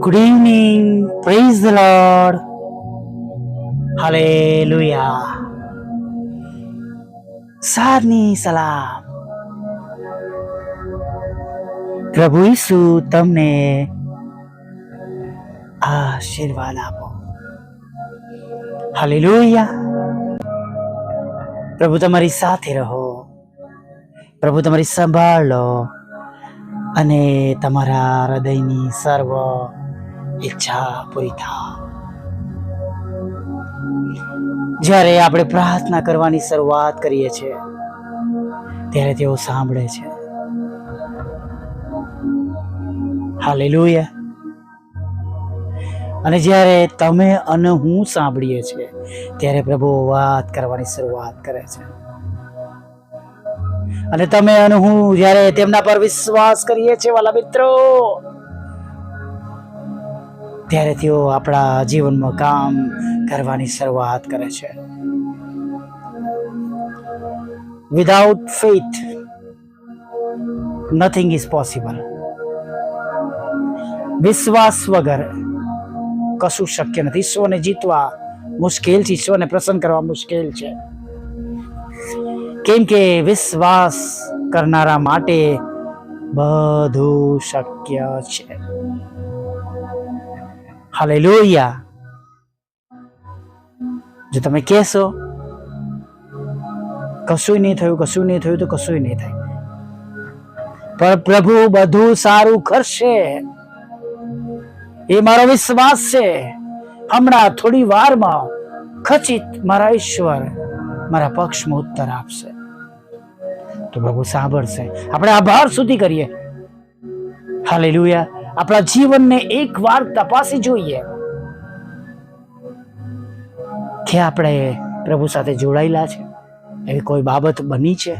Good evening. Praise the Lord. Hallelujah. સારની સલામ પ્રભુ ઈસુ તમને આશીર્વાદ આપો હાલેલુયા પ્રભુ તમારી સાથે રહો પ્રભુ તમારી સંભાળ લો અને તમારા હૃદયની સર્વ ઈચ્છા પૂરી થાય. જ્યારે આપણે પ્રાર્થના કરવાની શરૂઆત કરીએ છીએ, ત્યારે તેઓ સાંભળે છે. હાલેલુયા. અને જ્યારે તમે અને હું સાંભળીએ છીએ, ત્યારે પ્રભુ વાત કરવાની શરૂઆત કરે છે. અને તમે અને હું જ્યારે તેમના પર વિશ્વાસ કરીએ છીએ, વાલા મિત્રો, ત્યારે તેઓ આપણા જીવનમાં કામ કરવાની શરૂઆત કરે છે. Without faith nothing is possible વિશ્વાસ વગર કશું શક્ય નથી. ઈશ્વરને જીતવા મુશ્કેલ છે ઈશ્વરને પ્રસન્ન કરવા મુશ્કેલ છે. કેમ કે વિશ્વાસ કરનારા માટે બધું શક્ય છે. હાલે લોહિયા જો તમે કહેશો કશું નહીં થયું કશું નહીં થયું, તો કશું નહીં થાય. પણ પ્રભુ બધું સારું કરશે. એ મારો વિશ્વાસ છે. હમણાં થોડી વારમાં ખચિત મારા ઈશ્વર મારા પક્ષમાં ઉત્તર આપશે. તો પ્રભુ સાંભળશે. આપણે આભાર સુધી કરીએ. હાલેલુયા. આપણા જીવનને એક વાર તપાસી જોઈએ. કે આપણે પ્રભુ સાથે જોડાયેલા છે? એવી કોઈ બાબત બની છે?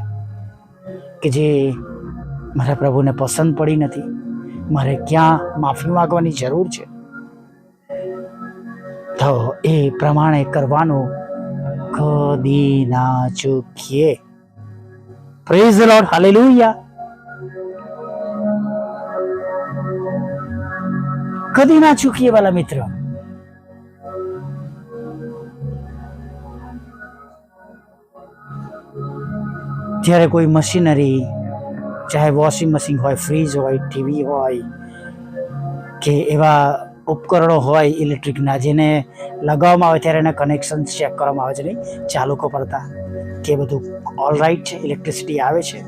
કે જે મારા પ્રભુને પસંદ પડી નથી? મારે ક્યાં માફી માંગવાની જરૂર છે? તો એ પ્રમાણે કરવાનું કદી ના ચૂકીએ પ્રેઝ ધ લોર્ડ હાલેલુયા કદી ના ચૂકીએ વાલા મિત્ર જ્યારે કોઈ મશીનરી ચાહે વોશિંગ મશીન હોય ફ્રીજ હોય ટીવી હોય કે એવા ઉપકરણો હોય ઇલેક્ટ્રિકના જેને લગાવવામાં આવે ત્યારે એના કનેક્શન ચેક કરવામાં આવે છે નહીં? ચાલુ પડતા કે બધું ઓલરાઇટ છે ઇલેક્ટ્રિસિટી આવે છે.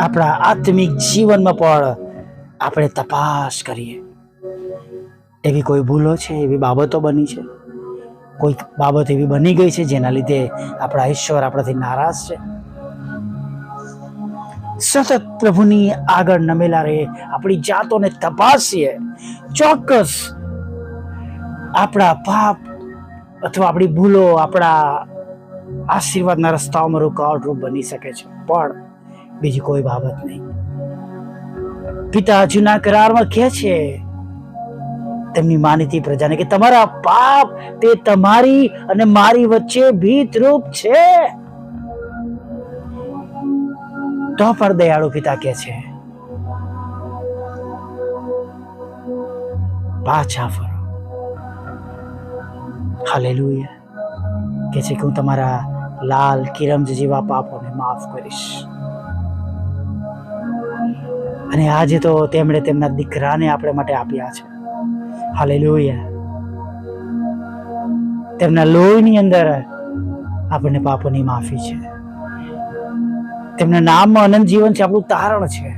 આપણા આત્મિક જીવનમાં પણ આપણે તપાસ કરીએ. એવી કોઈ ભૂલો છે? એવી બાબતો બની છે? કોઈ બાબત એવી બની ગઈ છે જેના લીધે આપણા ઈશ્વર આપણાથી નારાજ છે? સતત પ્રભુની આગળ નમેલા રહે. આપણી જાતોને તપાસીએ. ચોક્કસ આપણા પાપ અથવા આપણી ભૂલો આપણા આશીર્વાદના રસ્તાઓમાં રૂકાવટરૂપ બની શકે છે. પણ બીજી કોઈ બાબત નહીં. પિતા જૂના કરારમાં કહે છે, તેમની માનીતી પ્રજાને કે તમારા પાપ તે તમારી અને મારી વચ્ચે ભીતરૂપ છે. તો પણ દયાળુ પિતા કે છે. પાછા ફરો. હાલેલુયા. કે છે કે હું તમારા લાલ કિરમજ જેવા પાપોને માફ કરીશ. અને આજે તો તેમણે તેમના દીકરાને આપણે માટે આપ્યા છે. હાલેલુયા. તેમના લોહીની અંદર આપણને પાપોની માફી છે. તેમના નામમાં અનંત જીવન છે, આપણું તારણ છે.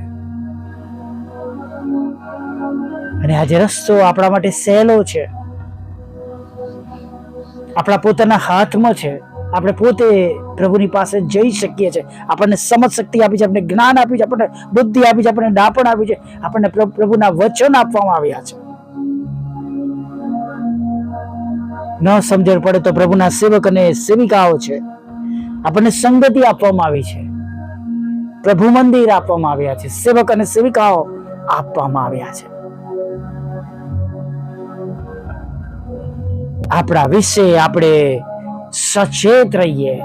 અને આજે રસ્તો આપણા માટે સહેલો છે, આપણા પોતાના હાથમાં છે, આપણે પોતે પ્રભુની પાસે જઈ શકીએ છીએ. આપણને સમજ શક્તિ આપી છે, આપણને જ્ઞાન આપ્યું છે, આપણને બુદ્ધિ આપી છે, આપણને ડાપણ આપ્યું છે, આપણને પ્રભુના વચન આપવામાં આવ્યા છે. ન સમજણ પડે તો પ્રભુના સેવક અને સેવિકાઓ છે. આપણને સંગતિ આપવામાં આવી છે. પ્રભુ મંદિર આપવામાં આવ્યા છે. સેવક અને સેવિકાઓ આપવામાં આવ્યા છે. આપણા વિશે આપણે સચેત રહીએ.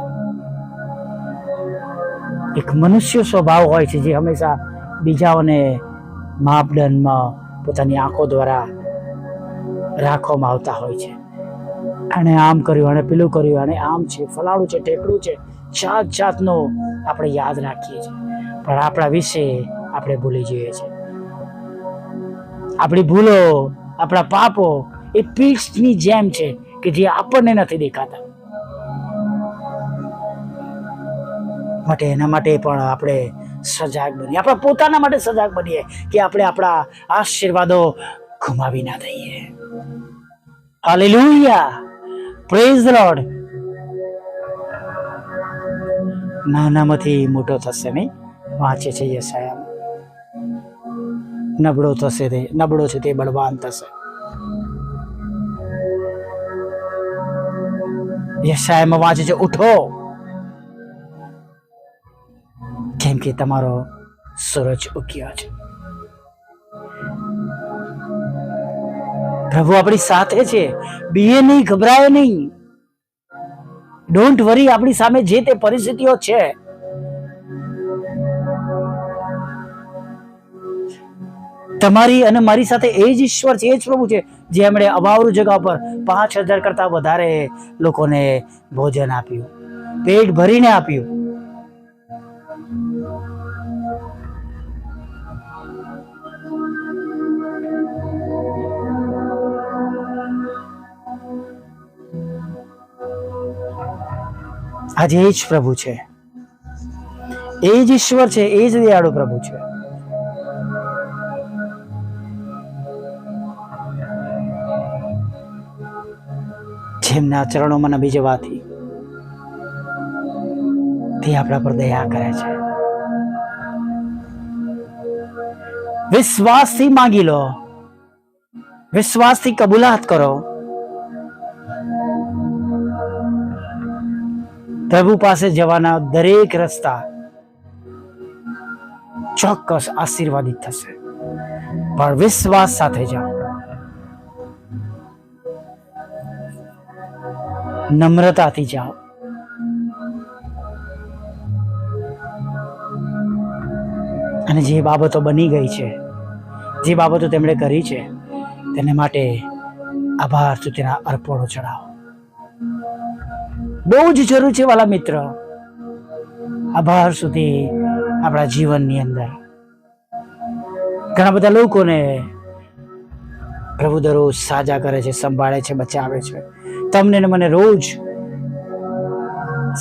એક મનુષ્ય સ્વભાવ હોય છે જે હંમેશા બીજાઓને માપદંડમાં પોતાની આંખો દ્વારા રાખવામાં આવતા હોય છે. અને આમ કર્યું અને પેલું કર્યું અને આમ છે, ફલાણું છે, ટેકડું છે. જાત જાતનો આપણે યાદ રાખીએ છીએ. પણ આપણા વિશે આપણે ભૂલી જઈએ છીએ. આપણી ભૂલો, આપણા પાપો એ પીઠની જેમ છે કે જે આપણને નથી દેખાતા. માટે એના માટે પણ આપણે સજાગ બનીએ. આપણા પોતાના માટે સજાગ બનીએ કે આપણે આપણા આશીર્વાદો ગુમાવી ના દઈએ. હાલેલુયા. પ્રેઝ લોર્ડ નાનામાંથી મોટો થશે નહીં. વાંચે છે યસાયામાં નબળો થશે તે, નબળો છે તે બળવાન થશે. યશાયમાં વાંચે છે, ઉઠો. કેમ કે તમારો સૂરજ ઉગ્યો છે. પ્રભુ આપણી સાથે છે, બીએ નહીં, ગભરાય નહીં. ડોન્ટ વરી આપણી સામે જે તે પરિસ્થિતિઓ છે તમારી અને મારી સાથે એ જ ઈશ્વર છે, એ જ પ્રભુ છે, જે અભાવરૂ જગા પર પાંચ હજાર કરતા વધારે લોકોને ભોજન આપ્યું, પેટ ભરીને આપ્યું. આજે એ જ પ્રભુ છે. એ જ ઈશ્વર છે, એ જ દયાળુ પ્રભુ છે. જેમના ચરણોમાં નબી જવાથી તે આપણા પર દયા કરે છે. વિશ્વાસથી માંગી લો. વિશ્વાસથી કબૂલાત કરો. પ્રભુ પાસે જવાના દરેક રસ્તા ચોક્કસ આશીર્વાદિત થશે. પણ વિશ્વાસ સાથે જાઓ. નમ્રતાથી જાઓ. અને જે બાબતો બની ગઈ છે, જે બાબતો તેમણે કરી છે, તેને માટે આભાર તેના અર્પણો ચડાવો બહુ જ જરૂર છે વાલા મિત્ર, આભાર સુધી આપણા જીવનની અંદર. ઘણા બધા લોકોને પ્રભુ દરરોજ સાજા કરે છે, સંભાળે છે, બચાવે છે. તમને ને મને રોજ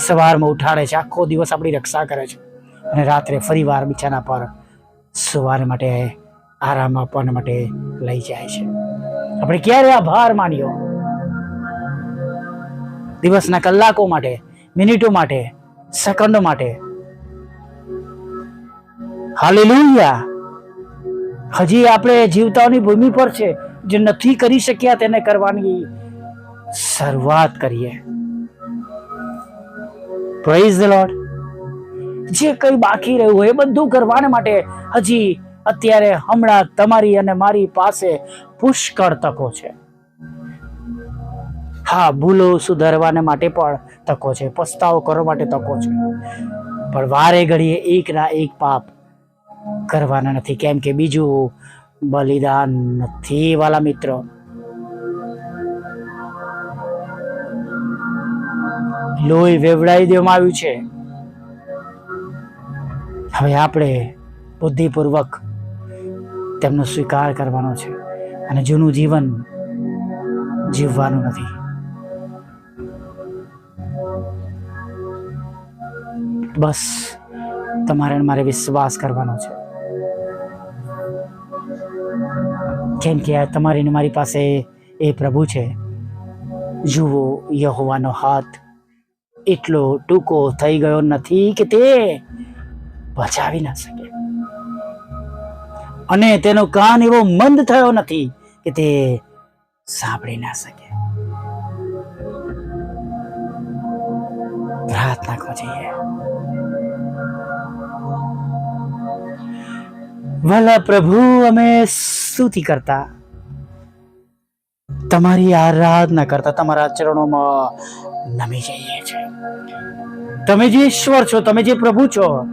સવારમાં ઉઠાડે છે. આખો દિવસ આપણી રક્ષા કરે છે. અને રાત્રે ફરીવાર બિછાના પર સવાર માટે આરામ આપવા માટે લઈ જાય છે. આપણે ક્યારે આભાર માન્યો? દિવસના કલાકો માટે, મિનિટો માટે, સેકન્ડો માટે. હાલેલુયા! હજી આપણે જીવતાઓની ભૂમિ પર છે. જે નથી કરી શક્યા તેને કરવાની શરૂઆત કરીએ. પ્રેઝ ધ લોર્ડ જે કંઈ બાકી રહ્યું હોય એ બધું કરવાને માટે હજી અત્યારે હમણાં તમારી અને મારી પાસે પુષ્કળ તકો છે. હા, ભૂલો સુધારવાને માટે પણ તકો છે, પસ્તાવો કરવા માટે તકો છે. પણ વારે ઘડીએ એક ના એક પાપ કરવાના નથી. કેમ કે બીજું બલિદાન નથી વાલા મિત્રો. લોહી વેવડાવી દેવામાં આવ્યું છે. હવે આપણે બુદ્ધિપૂર્વક તેમનો સ્વીકાર કરવાનો છે અને જૂનું જીવન જીવવાનું નથી. બસ તમારે મારે વિશ્વાસ કરવાનો છે. કેમ કે તમારી મારી પાસે એ પ્રભુ છે. જુઓ યહોવાનો હાથ એટલો ટૂંકો થઈ ગયો નથી કે તે બચાવી ના શકે. અને તેનો કાન એવો મંદ થયો નથી કે તે સાંભળી ના શકે. પ્રાર્થના કો જઈએ. ભલા પ્રભુ, અમે સ્તુતિ કરતા. તમારી આરાધના કરતા, તમારા ચરણોમાં નમી જઈએ છે તમે જે ઈશ્વર છો, તમે જે પ્રભુ છો,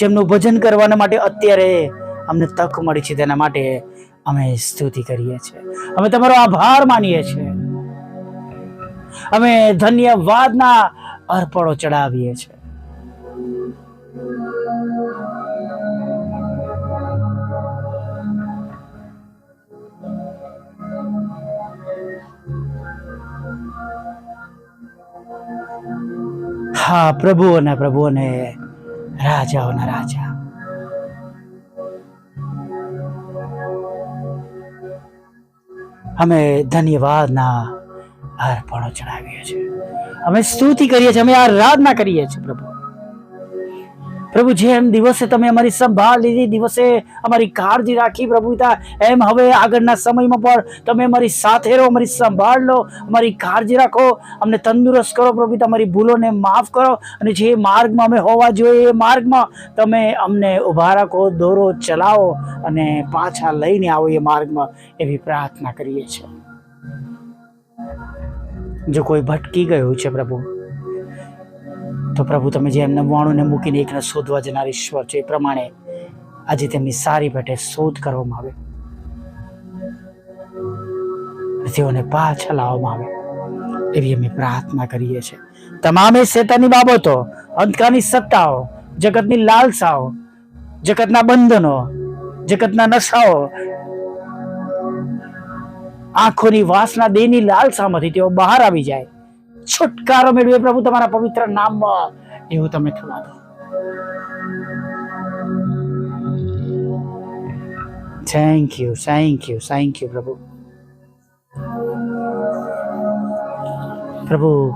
જેમનું ભજન કરવાના માટે અત્યારે અમને તક મળી છે, તેના માટે અમે સ્તુતિ કરીએ છીએ. અમે તમારો આભાર માનીએ છીએ. અમે ધન્યવાદના અર્પણો ચડાવીએ છીએ. હા, પ્રભુઓના, પ્રભુઓને, રાજાઓના રાજા. અમે ધન્યવાદના અર્પણો ચડાવીએ છીએ. અમે સ્તુતિ કરીએ છીએ, અમે આરાધના કરીએ છીએ, પ્રભુ. પ્રભુ, જેમ દિવસે તમે અમારી સંભાળ લીધી, દિવસે અમારી કાળજી રાખી પ્રભુ એમ હવે આગળના સમયમાં પણ તમે અમારી સાથે રહો, અમારી સંભાળ લો, અમારી કાળજી રાખો, અમને તંદુરસ્ત કરો પ્રભુ પિતા, અમારી ભૂલોને માફ કરો અને જે માર્ગમાં અમે હોવા જોઈએ એ માર્ગમાં તમે અમને ઊભા રાખો, દોરો ચલાવો અને પાછા લઈને આવો એ માર્ગમાં એવી પ્રાર્થના કરીએ છીએ. જો કોઈ ભટકી ગયું છે પ્રભુ તો પ્રભુ, તમે જે એમને વાણુને મૂકીને એકને શોધવા જનાર ઈશ્વર છે, એ પ્રમાણે આજે તેમની સારી પેટે શોધ કરવામાં આવે. તેઓને પાછા લાવવામાં આવે. એવી અમે પ્રાર્થના કરીએ છીએ. તમામે શેતાની બાબતો, અંધકારની સત્તાઓ, જગતની લાલસાઓ, જગતના બંધનો, જગતના નશાઓ, આંખોની વાસના, દેહની લાલસામાંથી તેઓ બહાર આવી જાય. છુટકારો મેળવે પ્રભુ, તમારા પવિત્ર નામમાં એવું તમે થવા દો thank you thank you thank you પ્રભુ. પ્રભુ,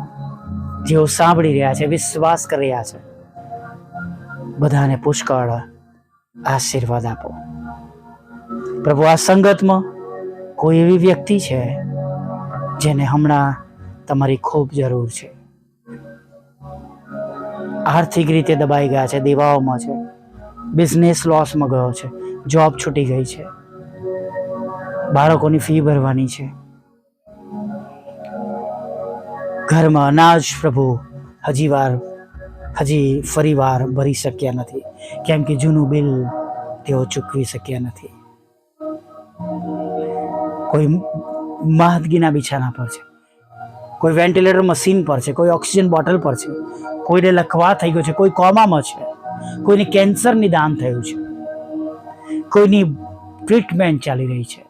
જેઓ સાંભળી રહ્યા છે, વિશ્વાસ કરી રહ્યા છે, બધાને પુષ્કળ આશીર્વાદ આપો. પ્રભુ, આ સંગતમાં કોઈ એવી વ્યક્તિ છે જેને હમણાં તમારી ખૂબ જરૂર છે. આર્થિક રીતે દબાઈ ગયા છે, દેવાઓમાં છે. બિઝનેસ લોસમાં ગયો છે. જોબ છૂટી ગઈ છે. બાળકોની ફી ભરવાની છે. ઘરમાં અનાજ પ્રભુ હજી વાર, હજી ફરી વાર ભરી શક્યા નથી. કેમ કે જૂનું બિલ તેઓ ચૂકવી શક્યા નથી. કોઈ મહાદગીના બિછાના પર છે. કોઈ વેન્ટિલેટર મશીન પર છે, કોઈ ઓક્સિજન બોટલ પર છે, કોઈને લખવા થઈ ગયો છે, કોઈ કોમામાં છે, કોઈને કેન્સર નિદાન થયું છે, કોઈની ટ્રીટમેન્ટ ચાલી રહી છે.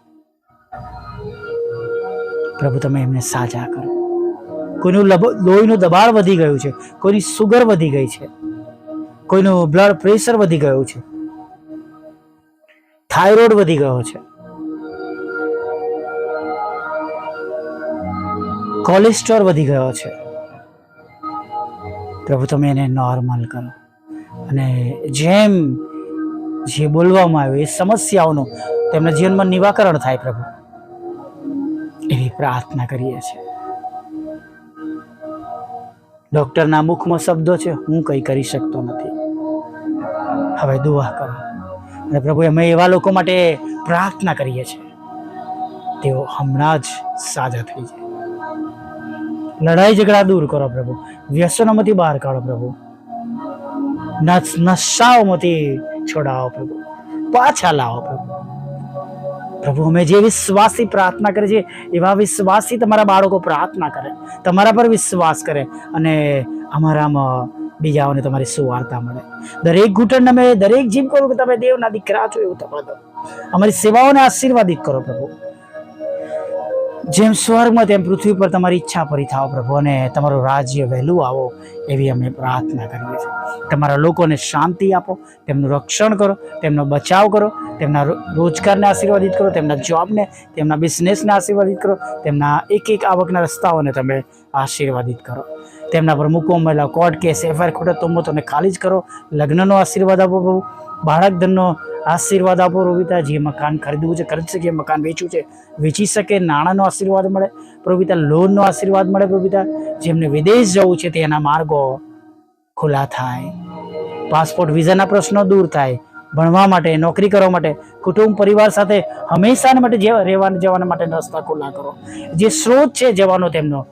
પ્રભુ, તમે એમને સાજા કરો. કોઈનું લોહીનું દબાણ વધી ગયું છે, કોઈની સુગર વધી ગઈ છે, કોઈનું બ્લડ પ્રેશર વધી ગયું છે થાઇરોઇડ વધી ગયો છે. કોલેસ્ટ્રોલ વધી ગયો છે. પ્રભુ, તમે એને નોર્મલ કરો. અને જેમ જે બોલવામાં આવ્યું એ સમસ્યાઓનું તેમના જીવનમાં નિવાકરણ થાય પ્રભુ. એવી પ્રાર્થના કરીએ છીએ. ડોક્ટરના મુખમાં શબ્દો છે, હું કંઈ કરી શકતો નથી. હવે દુઆ કરો. અને પ્રભુ, અમે એવા લોકો માટે પ્રાર્થના કરીએ છીએ. તેઓ હમણાં જ સાજા થઈ જાય. લડાઈ ઝઘડા દૂર કરો પ્રભુ. વ્યસનોમાંથી બહાર કાઢો પ્રભુ. નશ નશાઓમાંથી છોડાવો પ્રભુ. પાછા લાવો પ્રભુ. પ્રભુ, અમે જે વિશ્વાસથી પ્રાર્થના કરીએ છે એવા વિશ્વાસથી તમારા બાળકો પ્રાર્થના કરે, તમારા પર વિશ્વાસ કરે અને અમારામાં બીજાઓને તમારી સુવાર્તા મળે. દરેક ઘૂંટણ અમે દરેક જીમ કરો કે તમે દેવના દીકરા છો એવું તમે અમારી સેવાઓને આશીર્વાદિત કરો પ્રભુ. જેમ સ્વર્ગમાં, તેમ પૃથ્વી પર તમારી ઈચ્છા પરી થાવ પ્રભુ, અને તમારું રાજ્ય વહેલું આવો એવી અમે પ્રાર્થના કરીએ છીએ. તમારા લોકોને શાંતિ આપો, તેમનું રક્ષણ કરો, તેમનો બચાવ કરો, તેમના રોજગારને આશીર્વાદિત કરો, તેમના જોબને, તેમના બિઝનેસને આશીર્વાદિત કરો, તેમના એક એક આવકના રસ્તાઓને તમે આશીર્વાદિત કરો. તેમના પર મૂકો મળેલા કોર્ટ કેસ એફઆઈઆર ખોટા તમે ખાલી જ કરો. લગ્નનો આશીર્વાદ આપો પ્રભુ. બાળક આશીર્વાદ આપો રોહિતા, જે મકાન ખરીદવું છે, ખરીદી શકે, મકાન વેચવું છે, વેચી શકે, નાણાંનો આશીર્વાદ મળે પ્રભુપિતા લોનનો આશીર્વાદ મળે પ્રભુપિતા જેમને વિદેશ જવું છે તેના માર્ગો ખુલ્લા થાય. પાસપોર્ટ, વિઝાના પ્રશ્નો દૂર થાય, ભણવા માટે, નોકરી કરવા માટે, કુટુંબ, પરિવાર સાથે હંમેશા માટે જે રહેવા, જવાના માટે રસ્તા ખુલ્લા કરો. જે સ્ત્રોત છે જવાનો તેમનો,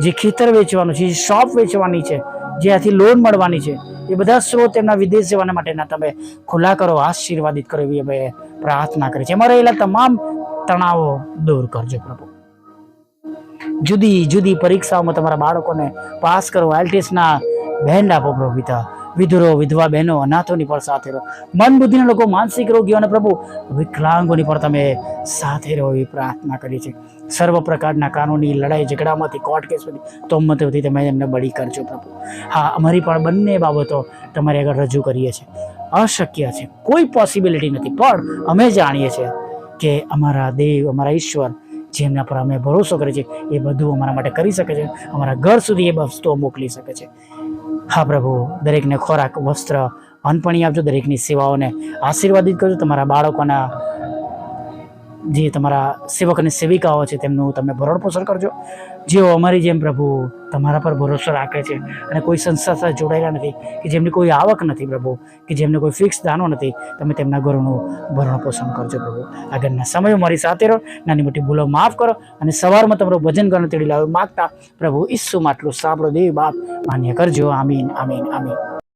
જે ખેતર વેચવાનું છે, જે શોપ વેચવાની છે જ્યાંથી લોન મળવાની છે, એ બધા સ્ત્રોત એમના વિદેશ જવાના માટેના તમે ખુલ્લા કરો, આશીર્વાદિત કરો એવી અમે પ્રાર્થના કરી છે એમાં રહેલા તમામ તણાવો દૂર કરજો પ્રભુ. જુદી જુદી પરીક્ષાઓમાં તમારા બાળકોને પાસ કરો આઈએલટીએસના બેન્ડ આપો પ્રભુ પિતા. વિધુરો, વિધવા બહેનો, અનાથોની પણ સાથે રહો. મન બુદ્ધિના લોકો, માનસિક રોગીઓ અને પ્રભુ, વિકલાંગોની પણ તમે સાથે રહો એવી પ્રાર્થના કરી છે. સર્વ પ્રકારના કાનૂની લડાઈ, ઝઘડામાંથી કોર્ટ કેસમાંથી તોમતોથી તમે એમને બળી કરજો પ્રભુ. હા, અમારી પણ બંને બાબતો તમારી આગળ રજૂ કરીએ છીએ. અશક્ય છે. કોઈ પોસિબિલિટી નથી. પણ અમે જાણીએ છીએ કે અમારા દેવ, અમારા ઈશ્વર, જેમના પર અમે ભરોસો કરીએ છીએ, એ બધું અમારા માટે કરી શકે છે. અમારા ઘર સુધી એ વસ્તુઓ મોકલી શકે છે. હા પ્રભુ દરેકને ખોરાક વસ્ત્ર અનપણી આપજો દરેકની સેવાઓને આશીર્વાદિત કરજો. તમારા બાળકોના જે તમારા સેવક અને સેવિકાઓ છે તેમનું તમે ભરણ પોષણ કરજો. જેઓ અમારી જેમ પ્રભુ તમારા પર ભરોસો રાખે છે અને કોઈ સંસ્થા સાથે જોડાયેલા નથી કે જેમની કોઈ આવક નથી પ્રભુ, કે જેમને કોઈ ફિક્સ દાનો નથી, તમે તેમના ઘરોનું ભરણ પોષણ કરજો પ્રભુ. આગળના સમયો મારી સાથે રહો, નાની મોટી ભૂલો માફ કરો અને સવારમાં તમારું ભજન ગણ તેડી લાવો માગતા પ્રભુ ઈસુ માટલું સાંભળો, દેવ બાપ, માન્ય કરજો. આમીન આમીન આમીન.